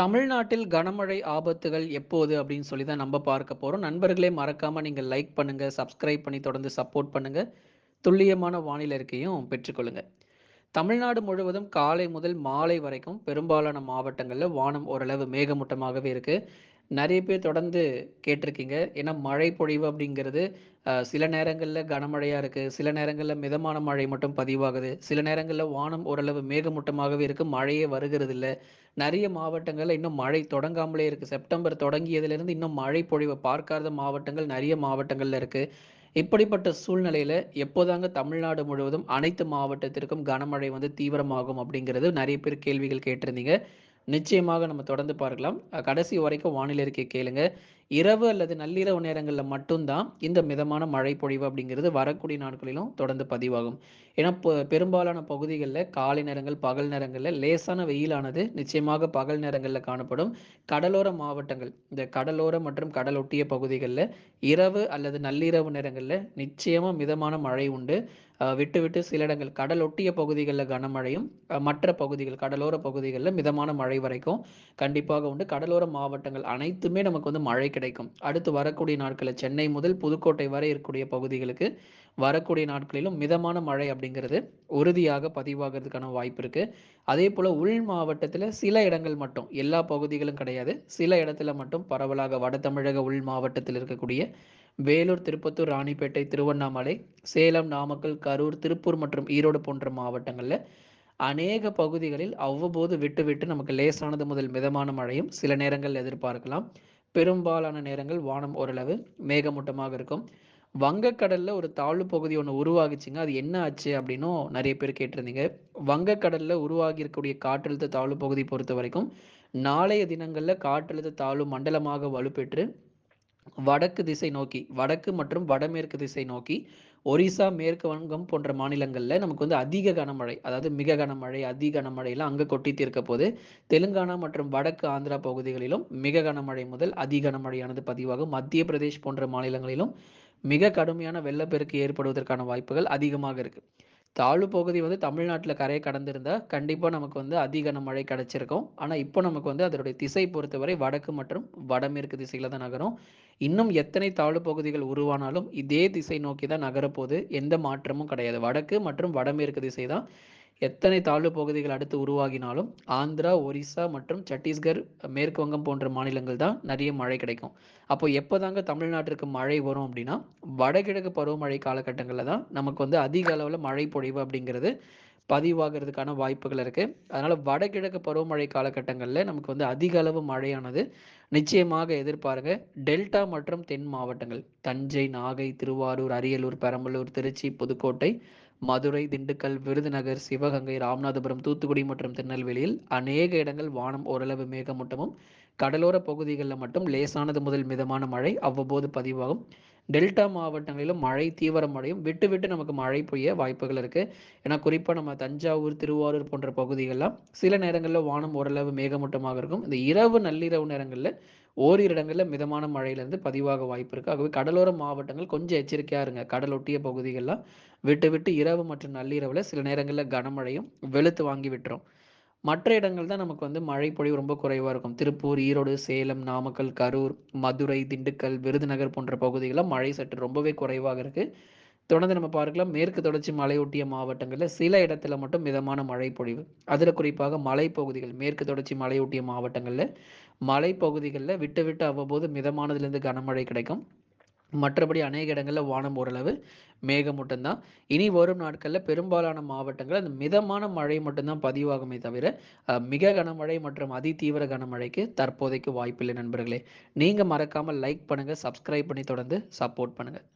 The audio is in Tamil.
தமிழ்நாட்டில் கனமழை ஆபத்துகள் எப்போது அப்படின்னு சொல்லி தான் நம்ம பார்க்க போகிறோம் நண்பர்களே மறக்காமல் நீங்கள் லைக் பண்ணுங்கள் சப்ஸ்கிரைப் பண்ணி தொடர்ந்து சப்போர்ட் பண்ணுங்கள் துல்லியமான வானிலை இருக்கையும் பெற்றுக்கொள்ளுங்கள் தமிழ்நாடு முழுவதும் காலை முதல் மாலை வரைக்கும் பெரும்பாலான மாவட்டங்களில் வானம் ஓரளவு மேகமூட்டமாகவே இருக்குது நிறைய பேர் தொடர்ந்து கேட்டிருக்கீங்க. ஏன்னா மழை பொழிவு அப்படிங்கிறது சில நேரங்களில் கனமழையாக இருக்குது சில நேரங்களில் மிதமான மழை மட்டும் பதிவாகுது. சில நேரங்களில் வானம் ஓரளவு மேகமூட்டமாகவே இருக்குது மழையே வருகிறதில்ல. நிறைய மாவட்டங்களில் இன்னும் மழை தொடங்காமலே இருக்குது செப்டம்பர் தொடங்கியதுலேருந்து இன்னும் மழை பொழிவை பார்க்காத மாவட்டங்கள் நிறைய மாவட்டங்களில் இருக்குது இப்படிப்பட்ட சூழ்நிலையில எப்போதாங்க தமிழ்நாடு முழுவதும் அனைத்து மாவட்டத்திற்கும் கனமழை வந்து தீவிரமாகும் அப்படிங்கிறது நிறைய பேர் கேள்விகள் கேட்டிருந்தீங்க. நிச்சயமாக நம்ம தொடர்ந்து பார்க்கலாம். கடைசி வரைக்கும் வானிலை இருக்கே கேளுங்க. இரவு அல்லது நள்ளிரவு நேரங்களில் மட்டும்தான் இந்த மிதமான மழை பொழிவு அப்படிங்கிறது வரக்கூடிய நாட்களிலும் தொடர்ந்து பதிவாகும். ஏன்னா பெரும்பாலான பகுதிகளில் காலை நேரங்கள், பகல் நேரங்களில் லேசான வெயிலானது நிச்சயமாக பகல் நேரங்களில் காணப்படும். கடலோர மாவட்டங்கள், இந்த கடலோர மற்றும் கடலொட்டிய பகுதிகளில் இரவு அல்லது நள்ளிரவு நேரங்களில் நிச்சயமாக மிதமான மழை உண்டு. விட்டு விட்டு சில இடங்கள் கடலொட்டிய பகுதிகளில் கனமழையும், மற்ற பகுதிகள் கடலோர பகுதிகளில் மிதமான மழை வரைக்கும் கண்டிப்பாக உண்டு. கடலோர மாவட்டங்கள் அனைத்துமே நமக்கு வந்து மழை கிடைக்கும். அடுத்து வரக்கூடிய நாட்களில் சென்னை முதல் புதுக்கோட்டை வரை இருக்கக்கூடிய பகுதிகளுக்கு வரக்கூடிய நாட்களிலும் மிதமான மழை அப்படிங்கிறது உறுதியாக பதிவாகிறதுக்கான வாய்ப்பு இருக்கு. அதே போல உள் மாவட்டத்தில் சில இடங்கள் மட்டும், எல்லா பகுதிகளும் கிடையாது. சில இடத்துல மட்டும் பரவலாக வட தமிழக உள் மாவட்டத்தில் இருக்கக்கூடிய வேலூர், திருப்பத்தூர், ராணிப்பேட்டை, திருவண்ணாமலை, சேலம், நாமக்கல், கரூர், திருப்பூர் மற்றும் ஈரோடு போன்ற மாவட்டங்களில் அநேக பகுதிகளில் அவ்வப்போது விட்டு விட்டு நமக்கு லேசானது முதல் மிதமான மழையும் சில நேரங்கள் எதிர்பார்க்கலாம். பெரும்பாலான நேரங்கள் வானம் ஓரளவு மேகமூட்டமாக இருக்கும். வங்கக்கடலில் ஒரு தாழ்வு பகுதி ஒன்று உருவாகிச்சுங்க அது என்ன ஆச்சு அப்படின்னும் நிறைய பேர் கேட்டிருந்தீங்க. வங்கக்கடலில் உருவாகி இருக்கக்கூடிய காற்றழுத்த தாழ்வு பகுதி பொறுத்தவரைக்கும், நாளைய தினங்களில் காற்றழுத்த தாழ்வு மண்டலமாக வலுப்பெற்று வடக்கு திசை நோக்கி, வடக்கு மற்றும் வடமேற்கு திசை நோக்கி ஒரிசா, மேற்கு வங்கம் போன்ற மாநிலங்களில் நமக்கு வந்து அதிக கனமழை, அதாவது மிக கனமழை, அதி கனமழையெல்லாம் அங்கே கொட்டி தீர்க்க போது. தெலுங்கானா மற்றும் வடக்கு ஆந்திரா பகுதிகளிலும் மிக கனமழை முதல் அதி கனமழையானது பதிவாகும். மத்திய பிரதேஷ் போன்ற மாநிலங்களிலும் மிக கடுமையான வெள்ளப்பெருக்கு ஏற்படுவதற்கான வாய்ப்புகள் அதிகமாக இருக்குது தாழ்வு பகுதி வந்து தமிழ்நாட்டில் கரையை கடந்திருந்தா கண்டிப்பாக நமக்கு வந்து அதிக மழை கிடைச்சிருக்கும். ஆனால் இப்போ நமக்கு வந்து அதனுடைய திசை பொறுத்தவரை வடக்கு மற்றும் வடமேற்கு திசையில் தான் நகரும். இன்னும் எத்தனை தாழ்வு பகுதிகள் உருவானாலும் இதே திசை நோக்கி தான் நகரப்போது. எந்த மாற்றமும் கிடையாது. வடக்கு மற்றும் வடமேற்கு திசை தான் எத்தனை தாழ்வு பகுதிகள் அடுத்து உருவாகினாலும் ஆந்திரா, ஒரிசா மற்றும் சத்தீஸ்கர், மேற்கு வங்கம் போன்ற மாநிலங்கள் தான் நிறைய மழை கிடைக்கும். அப்போ எப்போதாங்க தமிழ்நாட்டிற்கு மழை வரும் அப்படின்னா, வடகிழக்கு பருவமழை காலகட்டங்களில் தான் நமக்கு வந்து அதிக அளவில் மழை பொழிவு அப்படிங்கிறது பதிவாகிறதுக்கான வாய்ப்புகள் இருக்குது அதனால் வடகிழக்கு பருவமழை காலகட்டங்களில் நமக்கு வந்து அதிக அளவு மழையானது நிச்சயமாக எதிர்பாருங்க. டெல்டா மற்றும் தென் மாவட்டங்கள் தஞ்சை, நாகை, திருவாரூர், அரியலூர், பெரம்பலூர், திருச்சி, புதுக்கோட்டை, மதுரை, திண்டுக்கல், விருதுநகர், சிவகங்கை, ராமநாதபுரம், தூத்துக்குடி மற்றும் திருநெல்வேலியில் அநேக இடங்கள் வானம் ஓரளவு மேகமூட்டமும், கடலோர பகுதிகளில் மட்டும் லேசானது முதல் மிதமான மழை அவ்வப்போது பதிவாகும். டெல்டா மாவட்டங்களிலும் மழை தீவிரமடையும். விட்டு விட்டு நமக்கு மழை பெய்ய வாய்ப்புகள் இருக்கு. ஏன்னா குறிப்பா நம்ம தஞ்சாவூர், திருவாரூர் போன்ற பகுதிகள்லாம் சில நேரங்களில் வானம் ஓரளவு மேகமூட்டமாக இருக்கும். இந்த இரவு, நள்ளிரவு நேரங்களில் ஓரிரு இடங்களில் மிதமான மழையிலிருந்து பதிவாக வாய்ப்பு இருக்குது ஆகவே கடலோர மாவட்டங்கள் கொஞ்சம் எச்சரிக்கையாக இருங்க. கடலொட்டிய பகுதிகள்லாம் விட்டு விட்டு இரவு மற்றும் நள்ளிரவில் சில நேரங்களில் கனமழையும் வெளுத்து வாங்கி விட்டுரும். மற்ற இடங்கள் தான் நமக்கு வந்து மழை பொழிவு ரொம்ப குறைவாக இருக்கும். திருப்பூர், ஈரோடு, சேலம், நாமக்கல், கரூர், மதுரை, திண்டுக்கல், விருதுநகர் போன்ற பகுதிகளில் மழை சற்று ரொம்பவே குறைவாக இருக்குது தொடர்ந்து நம்ம பார்க்கலாம். மேற்கு தொடர்ச்சி மலையொட்டிய மாவட்டங்களில் சில இடத்துல மட்டும் மிதமான மழை பொழிவு. அதில் குறிப்பாக மலைப்பகுதிகள், மேற்கு தொடர்ச்சி மலையொட்டிய மாவட்டங்களில் மலைப்பகுதிகளில் விட்டு விட்டு அவ்வப்போது மிதமானதுலேருந்து கனமழை கிடைக்கும். மற்றபடி அநேக இடங்களில் வானம் ஓரளவு மேகமூட்டம் தான். இனி வரும் நாட்களில் பெரும்பாலான மாவட்டங்கள் அந்த மிதமான மழை மட்டும்தான் பதிவாகுமே தவிர, மிக கனமழை மற்றும் அதி தீவிர கனமழைக்கு தற்போதைக்கு வாய்ப்பில்லை நண்பர்களே. நீங்கள் மறக்காமல் லைக் பண்ணுங்கள் சப்ஸ்கிரைப் பண்ணி தொடர்ந்து சப்போர்ட் பண்ணுங்கள்